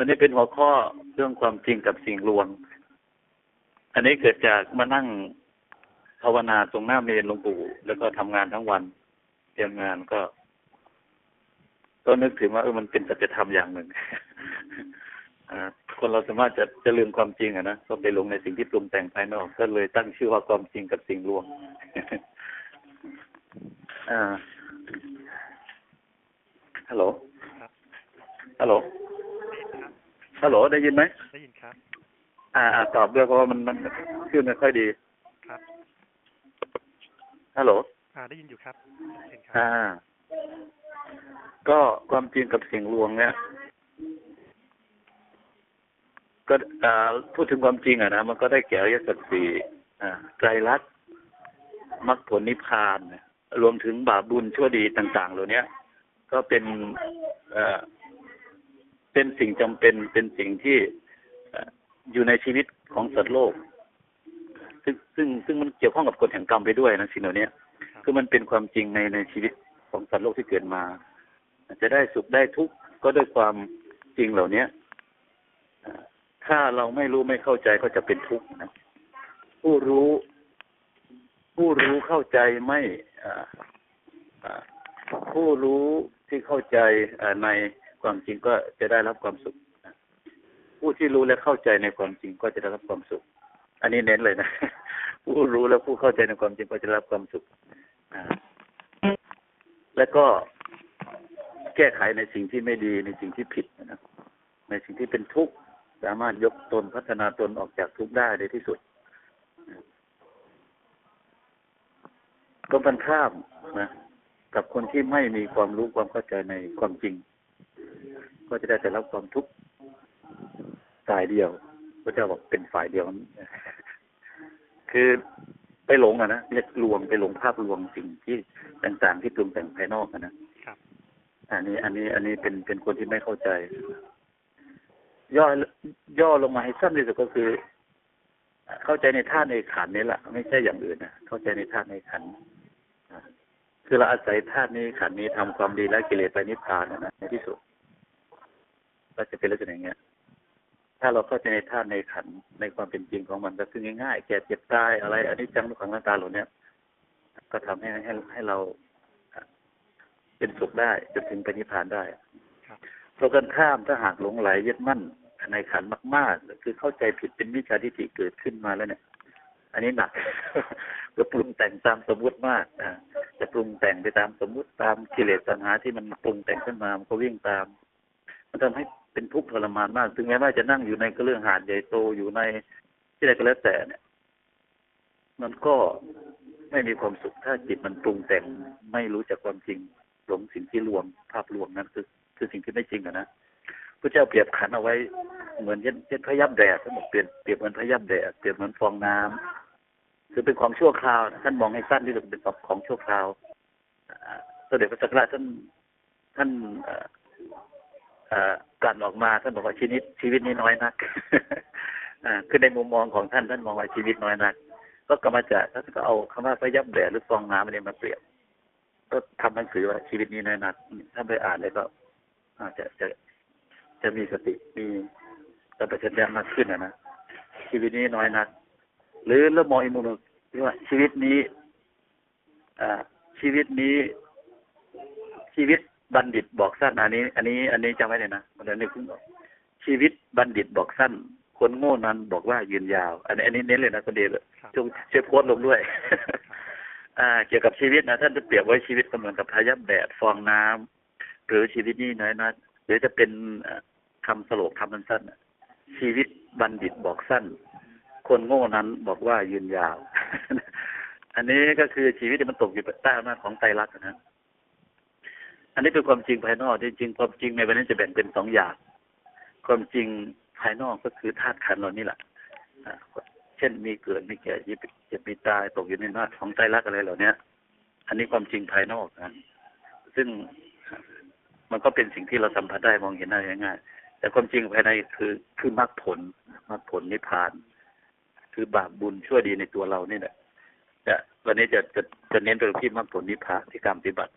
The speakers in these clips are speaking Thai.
วันนี้เป็นหัวข้อเรื่องความจริงกับสิ่งลวง อันนี้เกิดจากมานั่งภาวนาตรงหน้าเมนหลวงปู่แล้วก็ทำงานทั้งวันเตรียมงานก็ ก็นึกถึงว่าเออมันเป็นสัจธรรมอย่างหนึ่งอ่าคนเราสามารถจะจะลืมความจริงอะนะก็ไปลงในสิ่งที่ปรุงแต่งภายนอก ก็เลยตั้งชื่อว่าความจริงกับสิ่งลวงอ่าฮัลโหลครับฮัลโหล ฮัลโหลได้ยินไหมได้ยินครับ อ่าอ่าตอบด้วยเพราะว่ามันมันชื่อไม่ค่อยดีครับฮัลโหลอ่าได้ยินอยู่ครับเห็นครับอ่า ก็ความจริงกับสิ่งลวงเนี่ยก็อ่าพูดถึงความจริงอะนะมันก็ได้แก่อริยสัจสี่อ่าไตรลักษณ์มรรคผลนิพพานเนี่ยรวมถึงบาปบุญชั่วดีต่าง ๆ เหล่านี้ก็เป็นเอ่อ เป็นสิ่งจำเป็นเป็นสิ่งที่เอ่ออยู่ในชีวิตของสัตว์โลก ซึ่งซึ่งซึ่งมันเกี่ยวข้องกับกฎแห่งกรรมไปด้วยนะสิ่งเหล่านี้ครับคือมันเป็นความจริงในในชีวิตของสัตว์โลกที่เกิดมา จะได้สุขได้ทุกข์ก็ด้วยความจริงเหล่านี้อ่าถ้าเราไม่รู้ไม่เข้าใจก็จะเป็นทุกข์นะผู้รู้ ผู้รู้เข้าใจไม่อ่าอ่าผู้รู้ที่เข้าใจอ่าใน ความจริงก็จะได้รับความสุขผู้ที่รู้และเข้าใจในความจริงก็จะได้รับความสุข อันนี้เน้นเลยนะผู้รู้และผู้เข้าใจในความจริงก็จะรับความสุขแล้วก็แก้ไขในสิ่งที่ไม่ดีในสิ่งที่ผิดนะในสิ่งที่เป็นทุกข์สามารถยกตนพัฒนาตนออกจากทุกข์ได้ในที่สุดก็มันข้ามนะ กับคนที่ไม่มีความรู้ความเข้าใจในความจริง ก็จะได้แต่รับความทุกข์ฝ่ายเดียวพระเจ้าบอกเป็นฝ่ายเดียว คือไปหลงอะนะเรียกลวงไปหลงภาพลวงสิ่งที่ต่างๆที่ปรุงแต่งภายนอกอะนะครับอันนี้ อันนี้ อันนี้เป็นเป็นคนที่ไม่เข้าใจ ย่อย่อลงมาให้สั้นที่สุดก็คือ เข้าใจในท่าตุในขันธ์นี่แหละไม่ใช่อย่างอื่นนะเข้าใจในท่าตุในขันธ์อ่าคือเราอาศัยธาตุนี้ขันธ์นี้ทำความดีและกิเลสไปนิพพานนะนะในที่สุด ก็จะเป็นลักษณะอย่างเงี้ย ถ้าเราเข้าใจในธาตุในขันธ์ในความเป็นจริงของมันก็คือง่ายๆแก่เจ็บตายอะไรอันนี้จังทุกขังหน้าตาเหล่าเนี้ยก็ทำให้ให้ให้เราเป็นสุขได้จนถึงไปนิพพานได้ครับตรงกันข้ามถ้าหากหลงไหลยึดมั่นในขันธ์มากๆ คือเข้าใจผิดเป็นมิจฉาทิฏฐิเกิดขึ้นมาแล้วเนี่ย อันนี้หนักก็ปรุงแต่งตามสมมุติมากอ่าจะปรุงแต่งไปตามสมมุติตามกิเลสตัณหาที่มันปรุงแต่งขึ้นมามันก็วิ่งตาม มันทำให้ เป็นทุกข์ทรมานมากถึงแม้ว่าจะนั่งอยู่ในกระเรื่องหาดใหญ่โตอยู่ในที่ใดก็แล้วแต่เนี่ย มันก็ไม่มีความสุขถ้าจิตมันปรุงแต่งไม่รู้จักความจริงหลงสิ่งที่ลวงภาพลวงนั้นคือคือสิ่งที่ไม่จริงอะนะพระเจ้าเปรียบขันเอาไว้เหมือนเช่นเช่นพระยับแดดท่านบอกเปรียบเปรียบเหมือนพระยับแดดเปรียบเหมือนฟองน้ำคือเป็นของชั่วคราวท่านมองให้สั้นที่สุดเป็นของชั่วคราวอ่าสมเด็จพระสังฆราชท่านท่านเอ กลั่นออกมาท่านบอกว่าชีวิตชีวิตนี้น้อยนักอ่าคือในมุมมองของท่านท่านมองว่าชีวิตน้อยนัก ก็กลับมาจากท่านก็เอาคำว่าพระยับแดดหรือฟองน้ำอันนี้มาเปรียบ ก็ทำหนังสือว่าชีวิตนี้น้อยนักถ้าไปอ่านเลยก็อาจจะจะจะมีสติมีสัมปชัญญะมากขึ้นนะนะชีวิตนี้น้อยนัก หรือเรามองอีกมุมหนึ่งที่ว่าชีวิตนี้อ่าชีวิตนี้ บัณฑิตบอกสั้น อันนี้ อันนี้ อันนี้จำไว้เลยนะมันนึกขึ้นออกชีวิตบัณฑิตบอกสั้น คนโง่นั้นบอกว่ายืนยาว อันนี้อันนี้เน้นเลยนะประเดี๋ยวครับช่วยช่วยโพสต์ลงด้วยอ่า เกี่ยวกับชีวิตนะท่านจะเปรียบไว้ชีวิตเสมือนกับพายับแดดฟองน้ำหรือชีวิตนี้น้อยนักหรือจะเป็นเอ่อคำสโลกคำสั้นๆน่ะชีวิตบัณฑิตบอกสั้น คนโง่นั้นบอกว่ายืนยาว อันนี้ก็คือชีวิตที่มันตกอยู่ใต้อำนาจของไตรลักษณ์นะ อันนี้เป็นความจริงภายนอกจริงๆความจริงในวันนี้จะแบ่งเป็นสองอย่าง ความจริงภายนอกก็คือธาตุขันธ์เรานี่แหละเช่นมีเกิดมีแก่มีเจ็บมีตายตกอยู่ในอำนาของไตรลักอะไรเหล่านี้อันนี้ความจริงภายนอกนะซึ่งมันก็เป็นสิ่งที่เราสัมผัสได้มองเห็นได้ง่ายๆแต่ความจริงภายในคือคือมรรคผลมรรคผลนิพพาน คือบาปบุญชั่วดีในตัวเรานี่แหละแต่วันนี้จะจะจะเน้นไปที่มรรคผลนิพพานที่การปฏิบัติ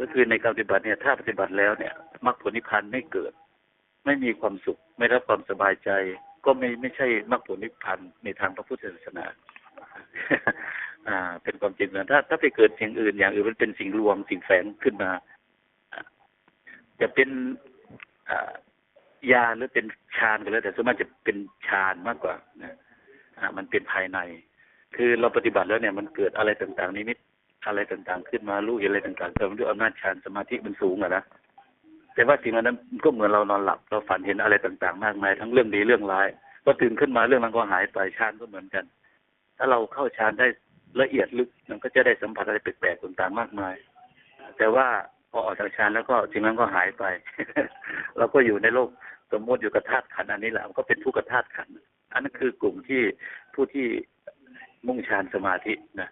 ก็คือในการปฏิบัติเนี่ยถ้าปฏิบัติแล้วเนี่ยมรรคผลนิพพานไม่เกิด ไม่มีความสุข ไม่รับความสบายใจ ก็ไม่ไม่ใช่มรรคผลนิพพานในทางพระพุทธศาสนาอ่า เป็นความจริงนะถ้า ถ้าไปเกิดสิ่งอื่น อย่างอื่นมันเป็นสิ่งลวงสิ่งแฝงขึ้นมาจะเป็นอยาหรือเป็นฌานก็แล้วแต่ส่วนมากจะเป็นฌานมากกว่านะอ่ามันเป็นภายใน คือเราปฏิบัติแล้วเนี่ยมันเกิดอะไรต่างๆนิมิต อะไรต่างๆ ขึ้นมารู้เห็นอะไรต่างๆเกิดด้วยอำนาจฌานสมาธิมันสูงอะนะแต่ว่าสิ่งนั้นก็เหมือนเรานอนหลับเราฝันเห็นอะไรต่างๆ มากมายทั้งเรื่องดีเรื่องร้ายพอตื่นขึ้นมาเรื่องนั้นก็หายไปฌานก็เหมือนกัน ถ้าเราเข้าฌานได้ละเอียดลึกมันก็จะได้สัมผัสอะไรแปลกๆต่างๆมากมาย แต่ว่าพอออกจากฌานแล้วก็สิ่งนั้นก็หายไปเราก็อยู่ในโลกสมมติอยู่กับธาตุขันอันนี้แหละมันก็เป็นทุกข์กับธาตุขันอันนั้นคือกลุ่มที่ผู้ที่มุ่งฌานสมาธินะ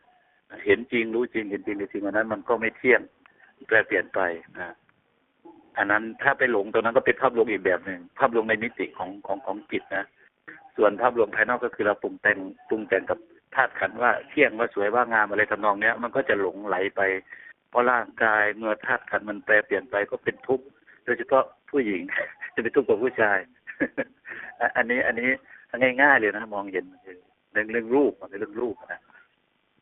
เห็นจริงรู้จริงเห็นจริงในสิ่งอันนั้น มันก็ไม่เที่ยงแปรเปลี่ยนไปนะอันนั้นถ้าไปหลงตรงนั้นก็เป็นภาพลวงอีกแบบหนึ่งภาพลวงในมิติของของของจิตนะส่วนภาพรวมภายนอกก็คือเราปรุงแต่งปรุงแต่งกับธาตุขันว่าเที่ยงว่าสวยว่างามอะไรทำนองเนี้ยมันก็จะหลงไหลไป เพราะร่างกายเมื่อธาตุขันมันแปรเปลี่ยนไปก็เป็นทุกข์โดยเฉพาะผู้หญิง จะเป็นทุกข์กว่าผู้ชาย อันนี้อันนี้ง่ายๆเลยนะมองเห็นเรื่องเรื่องรูปมันเป็นเรื่องรูปนะ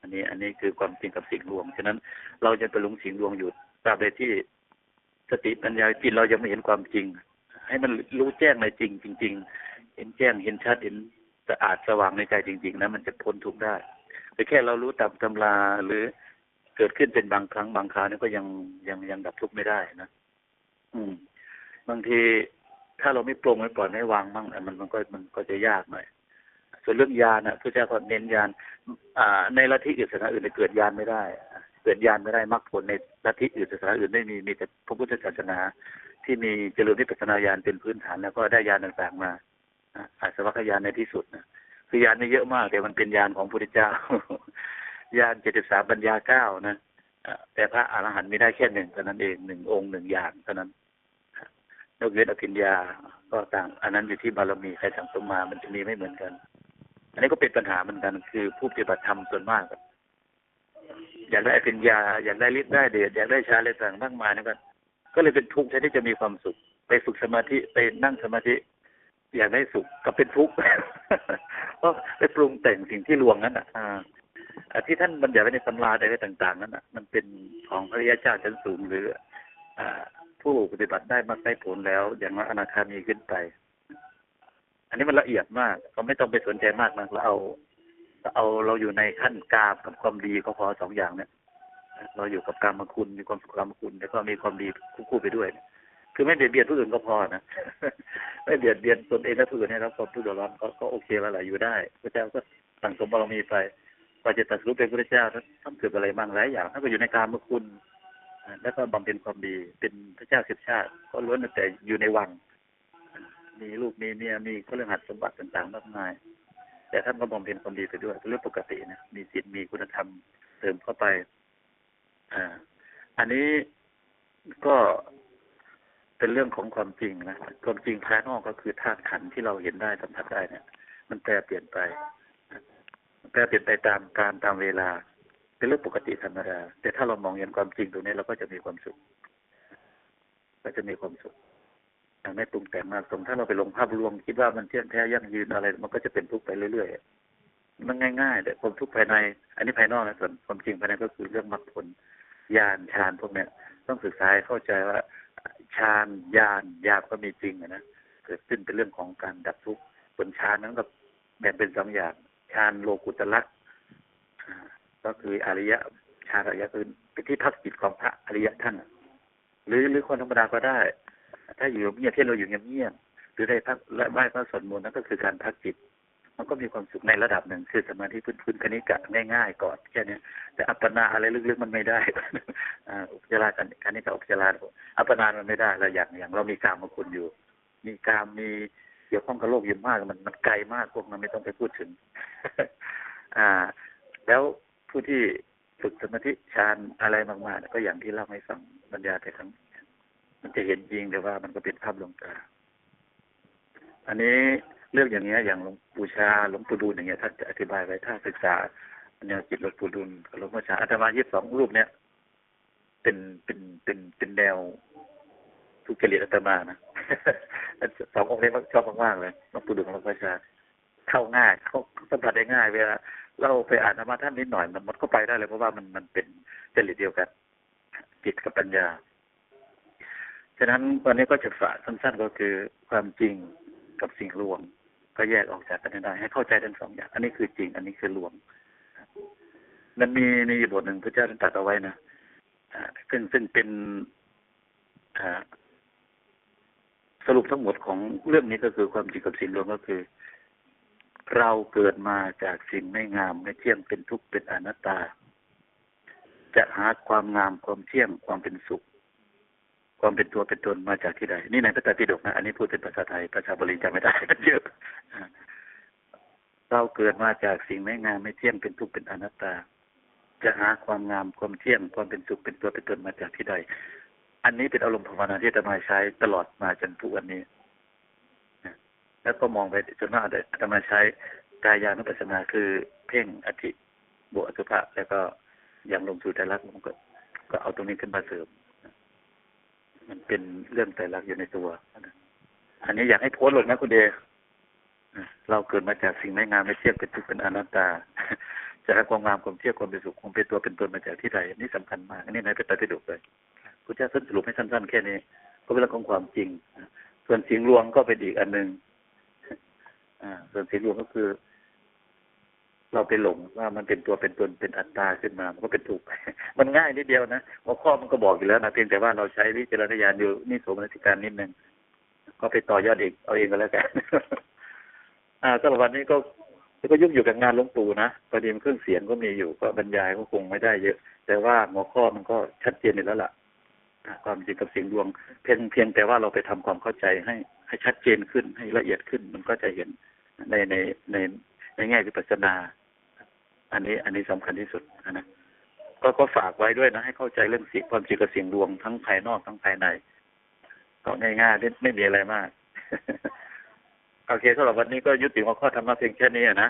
อันนี้อันนี้คือความจริงกับสิ่งรวมฉะนั้นเราจะไปหลงสิ่งรวมอยู่ตราบใดที่สติปัญญาจิตเรายังไม่เห็นความจริง ให้มันรู้แจ้งในจริงจริง ๆ เห็นแจ้งเห็นชัดเห็นสะอาดสว่างในใจจริง ๆนะมันจะพ้นทุกข์ได้แต่แค่เรารู้ตามตำราหรือเกิดขึ้นเป็นบางครั้งบางคราวนี่ก็ยังยังยังดับทุกข์ไม่ได้นะอืม บางทีถ้าเราไม่ปรงไม่ปล่อยไม่วางมั่งมันมันก็มันก็จะยากหน่อย ส่วนเรื่องยานอะพระเจ้าก็เน้นยานอ่าในลัทธิอื่นศาสนาอื่นเกิดยานไม่ได้ เกิดยานไม่ได้มรรคผลในลัทธิอื่นศาสนาอื่นไม่มีมีแต่พระพุทธศาสนาที่มีเจริญวิปัสสนาญาณเป็นพื้นฐานแล้วก็ได้ญาณต่างๆมาอาสวัคยานในที่สุดนะคือยานนี่เยอะมาก แต่มันเป็นยานของพระพุทธเจ้ายานเจ็ดสิบสามปัญญาเก้านะแต่พระอรหันต์มีได้แค่หนึ่งเท่านั้นเองหนึ่งองค์หนึ่งอย่างเท่านั้นนกเว้นอภิญญาก็ต่าง อันนั้นอยู่ที่บารมีใครสั่งสมมามันจะมีไม่เหมือนกัน อันนี้ก็เป็นปัญหาเหมือนกัน คือผู้ปฏิบัติธรรมส่วนมากอยากได้อภิญญาอยากได้ฤทธิ์ได้เดชอยากได้ชาอะไรต่างมากมายนะก็ก็เลยเป็นทุกข์แทนที่จะมีความสุข ไปฝึกสมาธิไปนั่งสมาธิ อยากได้สุขก็เป็นทุกข์เพราะไปปรุงแต่งสิ่งที่ลวงนั้นอะที่ท่านบัญญัติไว้ในตำราอะไรต่าง ๆ นั้นอะ มันเป็นของพระริยเจ้าชั้นสูงหรืออ่าผู้ปฏิบัติได้มาได้ผลแล้ว อย่างว่าอนาคามีขึ้นไป อันนี้มันละเอียดมากก็ไม่ต้องไปสนใจมากนะเราเอาเราเอาเราอยู่ในขั้นกามกับความดีก็พอสองอย่างเนี่ย เราอยู่กับกรรมคุณมีความสุขกรรมคุณแล้วก็มีความดีคู่ไปด้วย คือไม่เบียดเบียนผู้อื่นก็พอนะไม่เบียดเบียนตนเองและผู้อื่นให้รับความทุกข์เดือดร้อนก็ก็โอเคแล้วแหละอยู่ได้พระเจ้าก็สั่งสมบารมีไปกว่าจะตัดสู้เป็นพระเจ้าท่านเกิดอะไรบ้างหลายอย่างท่านก็อยู่ในกรรมคุณแล้วก็บำเพ็ญความดีเป็นพระเจ้าสิบชาติ ก็ล้วนแต่อยู่ในวัง มีลูกมีเมียมีเครื่องหัดสมบัติต่างๆมากมาย แต่ท่านก็บำเพ็ญความดีไปด้วยเป็นเรื่องปกตินะมีศีลมีคุณธรรมเติมเข้าไป อ่า อันนี้ก็เป็นเรื่องของความจริงนะความจริงภายนอกก็คือธาตุขันที่เราเห็นได้สัมผัสได้เนี่ย มันแปรเปลี่ยนไปแปรเปลี่ยนไปตามการตามเวลา เป็นเรื่องปกติธรรมดาแต่ถ้าเรามองเห็นความจริงตรงนี้เราก็จะมีความสุข ก็จะมีความสุข ไม่ปรุงแต่งมากตรงถ้าเราไปลงภาพรวม คิดว่ามันเที่ยงแท้ยั่งยืนอะไร มันก็จะเป็นทุกข์ไปเรื่อยๆมันง่ายๆแต่ความทุกข์ภายใน อันนี้ภายนอกนะส่วนความจริงภายในก็คือเรื่องมรรคผลญาณฌานพวกเนี้ยต้องศึกษาเข้าใจว่าฌานญาณญาณก็มีจริงนะเกิดขึ้นเป็นเรื่องของการดับทุกข์ผลฌานนั้นก็แบ่งเป็นสองอย่างฌานโลกุตละก็คืออริยะฌานอริยะคือเป็นที่พักจิตของพระอริยะท่านหรือหรือคนธรรมดาก็ได้ ถ้าอยู่เงียบที่เราอยู่เงียบๆหรือได้พักและไหว้พระสวดมนต์นั่นก็คือการพักจิต มันก็มีความสุขในระดับหนึ่งคือสมาธิพื้นๆคณิกะง่ายๆก่อนแค่นี้แต่อัปปนาอะไรลึกๆมันไม่ได้อุปจาระกันคณิกะอุปจาระอัปปนามันไม่ได้เราอย่างอย่างเรามีกามมาคุณอยู่ มีกามมีเกี่ยวข้องกับโลกยิ่มากมันมันไกลมากพวกนั้นไม่ต้องไปพูดถึง อ่า แล้วผู้ที่ฝึกสมาธิฌานอะไรมากๆก็อย่างที่เล่าให้ฟังบรรยายไปครั้ง มันจะเห็นจริงแต่ว่ามันก็เป็นภาพลวงตา อันนี้เรื่องอย่างเงี้ย อย่างหลวงปู่ชาหลวงปู่ดูลอย่างเงี้ยท่านจะอธิบายไว้ถ้าศึกษาแนวจิตหลวงปู่ดูลหลวงพ่อชาอาตมายี่สิบสองรูปเนี้ยเป็นเป็นเป็นเป็นแนวทุกจริตอาตมานะสององค์นี้ชอบมากๆเลยหลวงปู่ดูลหลวงพ่อชาเข้าง่ายเข้าสัมผัสได้ง่ายเวลาเราไปอ่านธรรมะท่านนิดหน่อยมันมันก็ไปได้เลยเพราะว่ามันมันเป็นจริตเดียวกันจิตกับปัญญา ฉะนั้นวันนี้ก็จะฝากสั้นๆก็คือความจริงกับสิ่งลวง ก็แยกออกจากกันได้ ให้เข้าใจทั้งสองอย่าง อันนี้คือจริง อันนี้คือลวงมันมีในบทหนึ่งพระเจ้าท่านตรัสเอาไว้นะซึ่งซึ่งเป็นสรุปทั้งหมดของเรื่องนี้ก็คือความจริงกับสิ่งลวงก็คือ เราเกิดมาจากสิ่งไม่งามไม่เที่ยงเป็นทุกข์เป็นอนัตตา จะหาความงามความเที่ยงความเป็นสุข ความเป็นตัวเป็นตนมาจากที่ใด นี่ในพระไตรปิฎกนะ อันนี้พูดเป็นภาษาไทยภาษาบาลีจำไม่ได้มันเยอะเราเกิดมาจากสิ่งไม่งามไม่เที่ยงเป็นทุกข์เป็นอนัตตา จะหาความงามความเที่ยงความเป็นสุขเป็นตัวเป็นตนมาจากที่ใด อันนี้เป็นอารมณ์ภาวนาที่อาตมาใช้ตลอดมาจนทุกวันนี้แล้วก็มองไปจนว่าอาตมาใช้กายานุปัสสนาคือเพ่งอธิบวกอสุภะแล้วก็อย่างลงสู่ใจรักมันก็ ก็เอาตรงนี้ขึ้นมาเสริม มันเป็นเรื่องใจรักอยู่ในตัวอันนี้อยากให้โพสต์ลงนะคุณเดนะเราเกิดมาจากสิ่งไม่งามไม่เที่ยงเป็นทุกข์เป็นอนัตตาจะหาความงามความเที่ยงความเป็นสุขความเป็นตัวเป็นตนมาจากที่ใดนนี้สำคัญมากอันนี้ในเป็นไตรปิฎกเลยพระเจ้าสรุปให้สั้นๆแค่นี้ ก็เป็นเรื่องของความจริงส่วนสิ่งลวงก็เป็นอีกอันหนึ่งอ่าส่วนสิ่งลวงก็คือ เราไปหลงว่ามันเป็นตัวเป็นตนเป็นอัตตาขึ้นมา มันก็เป็นถูก มันง่ายนิดเดียวนะหัวข้อมันก็บอกอยู่แล้วนะเพียงแต่ว่าเราใช้วิจารณญาณอยู่นี่สมนัิการนิดนึงก็ไปต่อยอดเองเอาเองก็แล้วกันอ่าสำหรับวันนี้ก็ก็ยุ่งอยู่กับงานลงปู่นะประเด็นเครื่องเสียงก็มีอยู่ก็บรรยายก็คงไม่ได้เยอะ แต่ว่าหัวข้อมันก็ชัดเจนอยู่แล้วล่ะอ่าความจริงกับเสียงดวง เพียงเพียงแต่ว่าเราไปทำความเข้าใจให้ให้ชัดเจนขึ้นให้ละเอียดขึ้น มันก็จะเห็นในในใน ในแง่วิปัสสนา อันนี้อันนี้สำคัญที่สุดนะก็ก็ฝากไว้ด้วยนะให้เข้าใจเรื่องสิ่งความจริงกับเสียงดวงทั้งภายนอกทั้งภายใน ก็ง่ายๆไม่ไม่มีอะไรมาก โอเคสำหรับวันนี้ก็ยุติหัวข้อธรรมะเพียงแค่นี้นะ